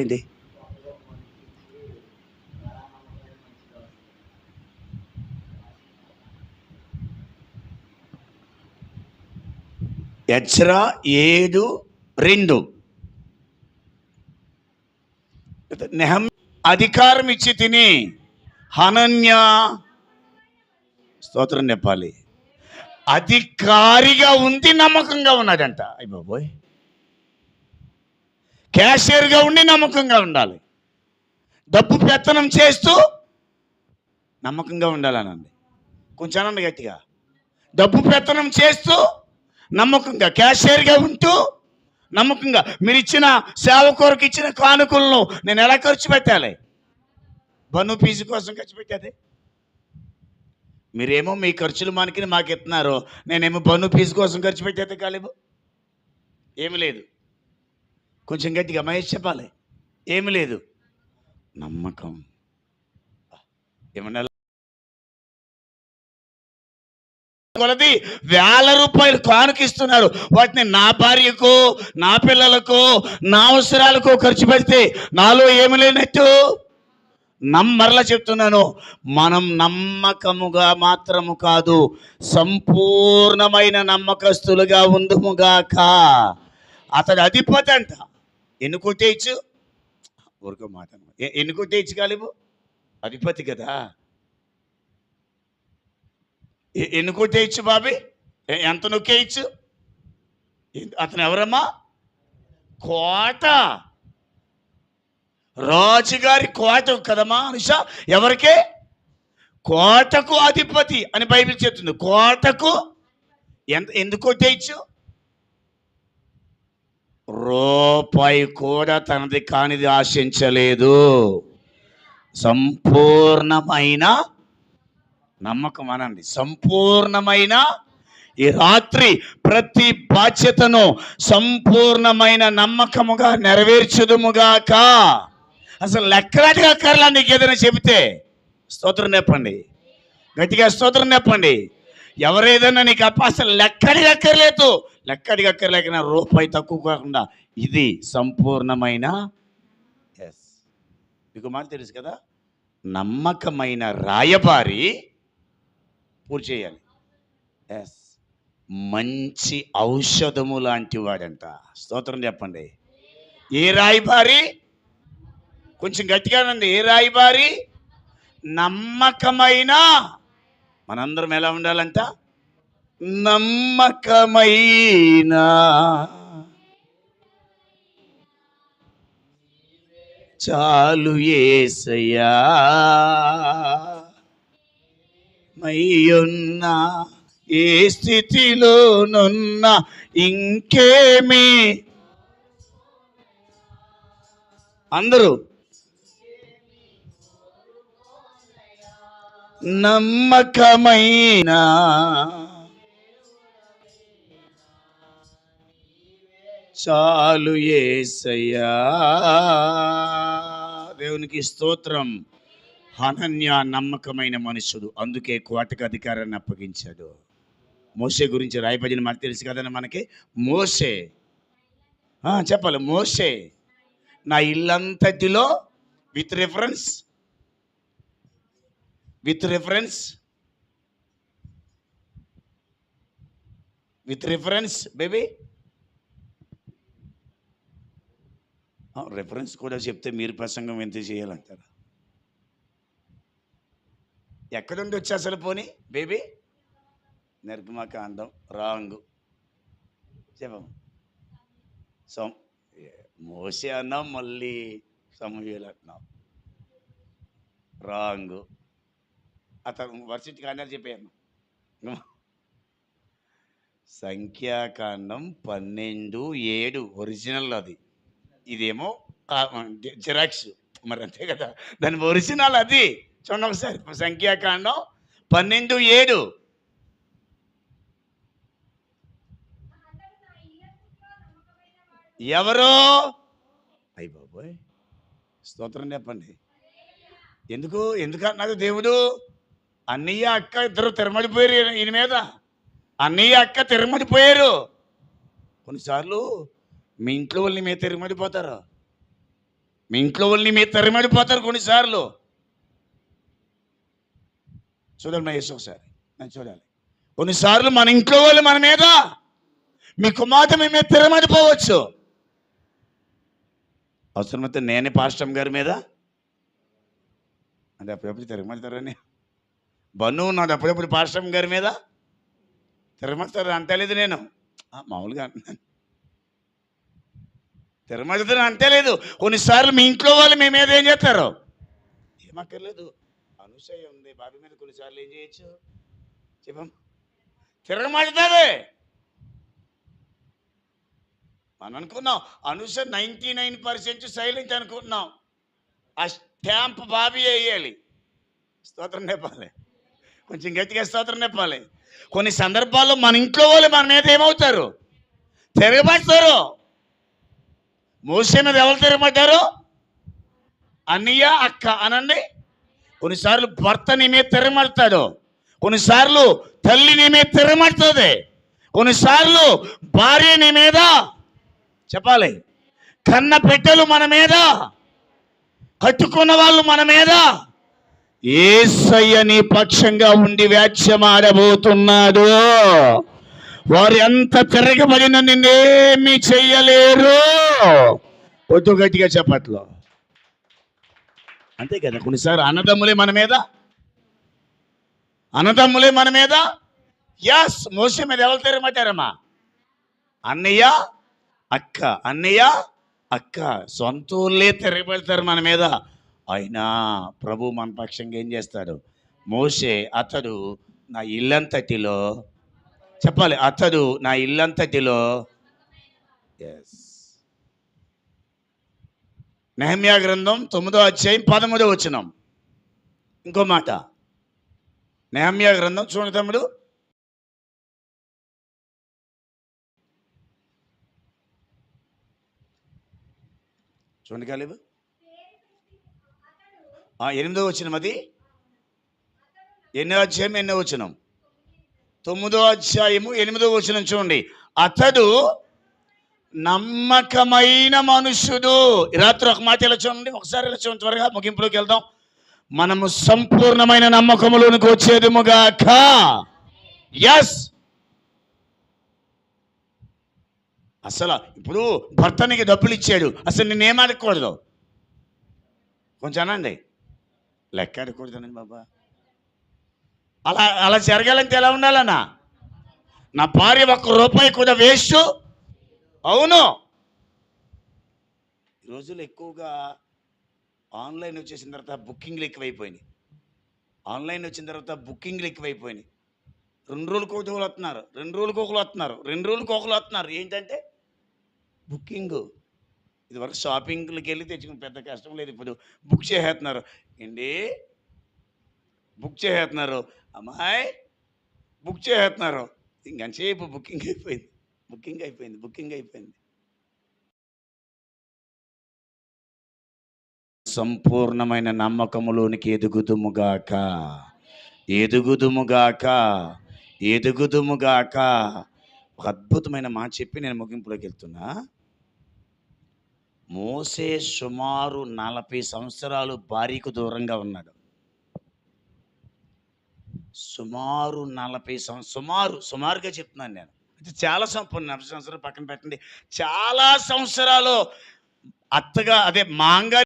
ఏంటి ఎచ్రా ఏడు రెండు. నెహం అధికారం ఇచ్చి తిని హనన్య స్తోత్రం చెప్పాలి. అధికారిగా ఉంది నమ్మకంగా ఉన్నాడంట. అయ్య బాబోయ్. క్యాషియర్గా ఉండి నమ్మకంగా ఉండాలి. డబ్బు పెత్తనం చేస్తూ నమ్మకంగా ఉండాలనండి కొంచెం అనండి గట్టిగా. డబ్బు పెత్తనం చేస్తూ నమ్మకంగా క్యాషియర్గా ఉంటూ నమ్మకంగా. మీరు ఇచ్చిన సేవ కొరకు ఇచ్చిన కానుకలను నేను ఎలా ఖర్చు పెట్టాలి? బను ఫీజు కోసం ఖర్చు పెట్టేది? మీరేమో మీ ఖర్చులు మనకి మాకు ఇస్తున్నారు నేనేమో బను ఫీజు కోసం ఖర్చు పెట్టేది కాలేము? ఏమి లేదు. కొంచెం గట్టిగా మహేష్ చెప్పాలి. ఏమి లేదు. నమ్మకం. ఏమన్నా కొలది వేల రూపాయలు కానుకిస్తున్నారు వాటిని నా భార్యకు నా పిల్లలకు నా అవసరాలకు ఖర్చు పెడితే నాలో ఏమి లేనట్టు నమ్మర్లా చెప్తున్నాను. మనం నమ్మకముగా మాత్రము కాదు సంపూర్ణమైన నమ్మకస్తులుగా ఉందముగాక. అతడు అధిపతి అంట. ఎన్ని కొట్టేయచ్చు ఊరుకో మాట ఎ- ఎన్ని కొట్టేయచ్చు కాలేబు? అధిపతి కదా. ఎ- ఎన్ని కొట్టేయచ్చు బాబీ? ఎంత నొక్కేయచ్చు అతను ఎవరమ్మా? కోట. రాజుగారి కోట కదమ్మా అనుష? ఎవరికే? కోటకు అధిపతి అని బైబిల్ చెప్తుంది. కోటకు ఎంత ఎందుకు కొట్టేయచ్చు రూపాయి కూడా తనది కానిది ఆశించలేదు. సంపూర్ణమైన నమ్మకం అనండి. సంపూర్ణమైన ఈ రాత్రి ప్రతి బాధ్యతను సంపూర్ణమైన నమ్మకముగా నెరవేర్చుదుముగాక. అసలు లెక్కలాటిగా కర్లా నీకు ఏదైనా చెబితే స్తోత్రం నేర్పండి గట్టిగా స్తోత్రం చెప్పండి. ఎవరేదైనా నీకు అప్ప అసలు లెక్కడిగా అక్కర్లేదు. లెక్కడికి అక్కర్లేక రూపాయి తక్కువ కాకుండా ఇది సంపూర్ణమైన ఎస్ మీకు మాట తెలుసు కదా? నమ్మకమైన రాయబారి పూర్తి చేయాలి. ఎస్ మంచి ఔషధము లాంటి వాడంట. స్తోత్రం చెప్పండి. ఏ రాయబారి? కొంచెం గట్టిగానండి ఏ రాయబారి? నమ్మకమైన. మనందరం ఎలా ఉండాలంట? నమ్మకమైన చాలు ఏసయ్యా. మయ్యున్న ఏ స్థితిలోనున్న ఇంకేమి? అందరూ నమ్మకమైన చాలు ఏసయ్యా. దేవునికి స్తోత్రం. హనన్య నమ్మకమైన మనుషుడు. అందుకే కోటకు అధికారాన్ని అప్పగించాడు. మోసే గురించి రాయబడిన మనకు తెలుసు కదండి మనకి? మోసే చెప్పాలి. మోసే నా ఇల్లంతటిలో with reference. With reference. With reference baby. Reference కూడా చెప్తే మీరు ప్రసంగం ఎంత చేయాలంటారా? ఎక్కడి నుండి వచ్చి అసలు పోనీ? బేబీ? నిర్గమకాండం రాంగు. చెప్పము సమ్ మోసే అన్నాం మళ్ళీ సమూహలు అంటున్నాం రాంగు. అతను వర్షిట్ కాండాలు చెప్పాను సంఖ్యాకాండం పన్నెండు ఏడు ఒరిజినల్ అది. ఇదేమో జిరాక్స్. మరి అంతే కదా. దాని ఒరిజినల్ అది. చూడండి ఒకసారి. సంఖ్యాకాండం పన్నెండు ఏడు. ఎవరో? అయ్యి బాబోయ్. స్తోత్రం చెప్పండి. ఎందుకు? ఎందుకు అన్నాడు దేవుడు? అన్నయ్య అక్క ఇద్దరు తిరమడిపోయారు ఈయన- ఈయన మీద. అన్నయ్య అక్క తిరమడిపోయారు కొన్నిసార్లు మీ ఇంట్లో వాళ్ళని మీరు తెరిమడిపోతారు. మీ ఇంట్లో వాళ్ళని మీరు తెరిమడిపోతారు కొన్నిసార్లు. చూడండి నా ఒకసారి. నేను చూడాలి. కొన్నిసార్లు మన ఇంట్లో వాళ్ళు మన మీద మీ కుమార్తె మీ మీద తిరమడిపోవచ్చు. అవసరమైతే నేనే పాస్టమ్ గారి మీద. అంటే అప్పుడప్పుడు తిరగమంటారని బన్ను ఉన్నాడు అప్పుడప్పుడు పాస్టమ్ గారి మీద? తిరగమంటారు అంటలేదు నేను. మామూలుగా అంటున్నాను. తెరమడుతుందని అంతే లేదు. కొన్నిసార్లు మీ ఇంట్లో వాళ్ళు మీ ఏం చేస్తారు? ఏమక్కర్లేదు. అనుసయ ఉంది. బాబు మీద కొన్నిసార్లు ఏం చేయొచ్చు? చెప్పం. తిరగమాడుతుంది మనం అనుకున్నాం అనుస నైంటీ నైన్ పర్సెంట్ సైలెంట్ అనుకుంటున్నాం. ఆ స్టాంప్ బాబీ వేయాలి. స్తోత్రం నేపాలి కొంచెం గట్టిగా స్తోత్రం నేపాలి కొన్ని సందర్భాల్లో మన ఇంట్లో వాళ్ళు మన మీద ఏమవుతారు? తిరగబడతారు మోసే మీద ఎవరు తెరమంటారు అన్నయ్య అక్క అనండి. కొన్నిసార్లు భర్త నీ తిరగమడతాడు కొన్నిసార్లు తల్లి నేమే మీద తిరగమడుతుంది కొన్నిసార్లు భార్య నీ మీద చెప్పాలి. కన్న పెట్టెలు మన మీద కట్టుకున్న వాళ్ళు మన మీద. ఏసయ్య నీ పక్షంగా ఉండి వ్యాఖ్యమాడబోతున్నాడు. వారు ఎంత తిరగబడిన నిన్నేమి చెయ్యలేరు. కొద్ది గట్టిగా చెప్పట్లో. అంతే కదా కొన్నిసారి అన్నదమ్ములే మన మీద. అన్నదమ్ములే మన మీద. యాస్ మోసే మీద ఎవరు తిరగమంటారమ్మా అన్నయ్య అక్క. అన్నయ్య అక్క. సొంతూళ్ళే తిరగబెడతారు మన మీద. అయినా ప్రభు మన పక్షంగా ఏం చేస్తాడు? మోసే అతడు నా ఇల్లంతటిలో చెప్పాలి. అతడు నా ఇల్లంతటిలో. ఎస్ నెహమ్యా గ్రంథం తొమ్మిదో అధ్యాయం పదమూడో వచనం. ఇంకో మాట. నెహమ్యా గ్రంథం చూడండి తమ్ముడు. చూడండి కాలేబు ఆ, ఎనిమిదో వచ్చినం అది. ఎన్నో అధ్యాయం ఎన్నో వచ్చినం తొమ్మిదో అధ్యాయము ఎనిమిదో వచనం చూడండి. అతడు నమ్మకమైన మనుషుడు. రాత్రి ఒక మాట ఇలా చూడండి ఒకసారి ఇలా చూడండి త్వరగా ముగింపులోకి వెళ్దాం. మనము సంపూర్ణమైన నమ్మకములోనికి వచ్చేదిముగాక. ఎస్ అసలు ఇప్పుడు భర్తనికి డబ్బులు ఇచ్చాడు. అసలు నేనేం అడగకూడదు కొంచెం అనండి. లెక్క అడగకూడదనండి బాబా. అలా అలా జరగాలంటే ఎలా ఉండాలన్నా? నా భార్య ఒక్క రూపాయి కూడా వేస్ట్. అవును. ఈ రోజుల్లో ఎక్కువగా ఆన్లైన్ వచ్చేసిన తర్వాత బుకింగ్లు ఎక్కువైపోయినాయి. ఆన్లైన్ వచ్చిన తర్వాత బుకింగ్లు ఎక్కువైపోయినాయి. రెండు రోజులకు ఒకరు వస్తున్నారు రెండు రోజులకు ఒకరు వస్తున్నారు రెండు రోజులకు ఒకరు వస్తున్నారు. ఏంటంటే బుకింగ్. ఇదివరకు షాపింగ్లకి వెళ్ళి తెచ్చుకుని పెద్ద కష్టం లేదు. ఇప్పుడు బుక్ చేసేస్తున్నారు. ఏంటి? బుక్ చేసేస్తున్నారు అమ్మాయి బుక్ చేసేస్తున్నారు ఇంకంతసేపు బుకింగ్ అయిపోయింది. బుకింగ్ అయిపోయింది బుకింగ్ అయిపోయింది. సంపూర్ణమైన నమ్మకములోనికి ఎదుగుదుముగాక ఎదుగుదుముగాక ఎదుగుదుముగాక ఒక అద్భుతమైన మాట చెప్పి నేను ముగింపులోకి వెళ్తున్నా. మోసే సుమారు నలభై సంవత్సరాలు భార్యకు దూరంగా ఉన్నాడు. సుమారు నలభై సంవత్సరం సుమారు సుమారుగా చెప్తున్నాను నేను. అంటే చాలా సంవత్సరం నలభై సంవత్సరాలు పక్కన పెట్టండి. చాలా సంవత్సరాలు అత్తగా అదే మాంగా